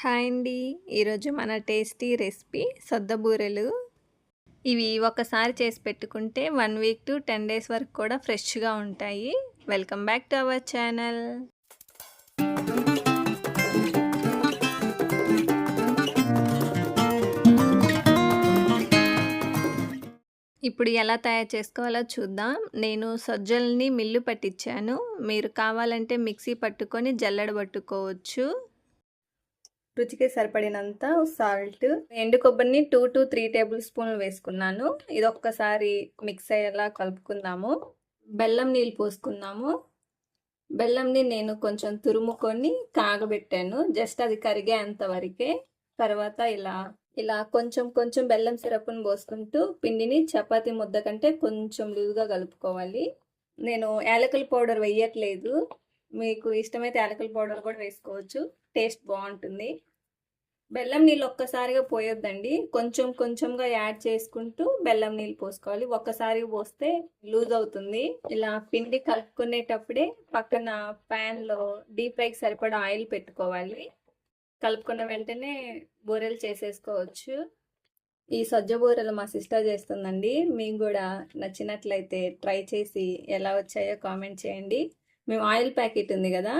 Hi అండి. ఈరోజు మన టేస్టీ రెసిపీ సొద్ద బూరెలు ఇవి ఒకసారి చేసి పెట్టుకుంటే one week to ten days వరకు కూడా ఫ్రెష్గా ఉంటాయి. Welcome back to our channel. ఇప్పుడు ఎలా తయారు చేసుకోవాలో చూద్దాం. నేను సజ్జల్ని మిల్లు పట్టించాను. మీరు కావాలంటే మిక్సీ పట్టుకొని జల్లెడ పట్టుకోవచ్చు. రుచికి సరిపడినంత సాల్ట్. ఎండు కొబ్బరిని టూ టు త్రీ టేబుల్ స్పూన్లు వేసుకున్నాను. ఇది ఒక్కసారి మిక్స్ అయ్యేలా కలుపుకుందాము. బెల్లం నీళ్ళు పోసుకుందాము. బెల్లంని నేను కొంచెం తురుముకొని కాగబెట్టాను జస్ట్ అది కరిగేంత వరకే. తర్వాత ఇలా ఇలా కొంచెం కొంచెం బెల్లం సిరప్ను పోసుకుంటూ పిండిని చపాతి ముద్ద కంటే కొంచెం లూజ్గా కలుపుకోవాలి. నేను యాలకల పౌడర్ వేయట్లేదు. మీకు ఇష్టమైతే యాలకుల పౌడర్ కూడా వేసుకోవచ్చు. టేస్ట్ బాగుంటుంది. బెల్లం నీళ్ళు ఒక్కసారిగా పోయొద్దండి. కొంచెం కొంచెంగా యాడ్ చేసుకుంటూ బెల్లం నీళ్ళు పోసుకోవాలి. ఒక్కసారి పోస్తే లూజ్ అవుతుంది. ఇలా పిండి కలుపుకునేటప్పుడే పక్కన ప్యాన్లో డీప్ ఫ్రైకి సరిపడా ఆయిల్ పెట్టుకోవాలి. కలుపుకున్న వెంటనే బూరెలు చేసేసుకోవచ్చు. ఈ సజ్జ బూరెలు మా సిస్టర్ చేస్తుందండి. మీకు కూడా నచ్చినట్లయితే ట్రై చేసి ఎలా వచ్చాయో కామెంట్ చేయండి. మేము ఆయిల్ ప్యాకెట్ ఉంది కదా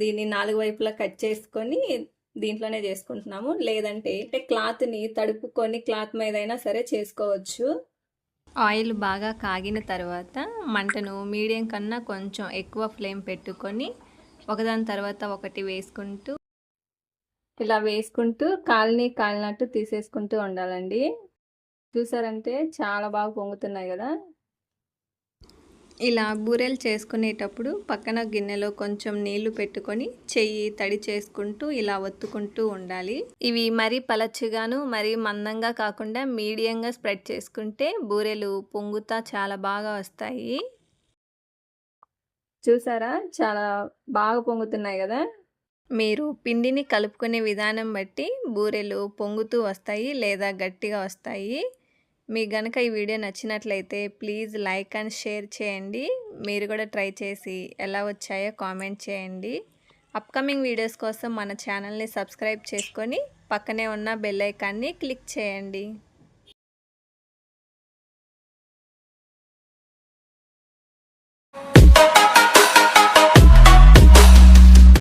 దీన్ని నాలుగు వైపులా కట్ చేసుకొని దీంట్లోనే చేసుకుంటున్నాము. లేదంటే క్లాత్ని తడుపుకొని క్లాత్ మీద అయినా సరే చేసుకోవచ్చు. ఆయిల్ బాగా కాగిన తర్వాత మంటను మీడియం కన్నా కొంచెం ఎక్కువ ఫ్లేమ్ పెట్టుకొని ఒకదాని తర్వాత ఒకటి వేసుకుంటూ ఇలా వేసుకుంటూ కాలిని కాలినట్టు తీసేసుకుంటూ ఉండాలండి. చూసారంటే చాలా బాగా పొంగుతున్నాయి కదా. ఇలా బూరెలు చేసుకునేటప్పుడు పక్కన గిన్నెలో కొంచెం నీళ్ళు పెట్టుకొని చెయ్యి తడి చేసుకుంటూ ఇలా ఒత్తుకుంటూ ఉండాలి. ఇవి మరీ పలచగాను మరీ మందంగా కాకుండా మీడియంగా స్ప్రెడ్ చేసుకుంటే బూరెలు పొంగుతా చాలా బాగా వస్తాయి. చూసారా? చాలా బాగా పొంగుతున్నాయి కదా? మీరు పిండిని కలుపుకునే విధానం బట్టి బూరెలు పొంగుతూ వస్తాయి లేదా గట్టిగా వస్తాయి. మీకు గనక ఈ వీడియో నచ్చినట్లయితే ప్లీజ్ లైక్ అండ్ షేర్ చేయండి. మీరు కూడా ట్రై చేసి ఎలా వచ్చాయో కామెంట్ చేయండి. అప్కమింగ్ వీడియోస్ కోసం మన ఛానల్ని సబ్స్క్రైబ్ చేసుకొని పక్కనే ఉన్న బెల్ ఐకాన్ని క్లిక్ చేయండి.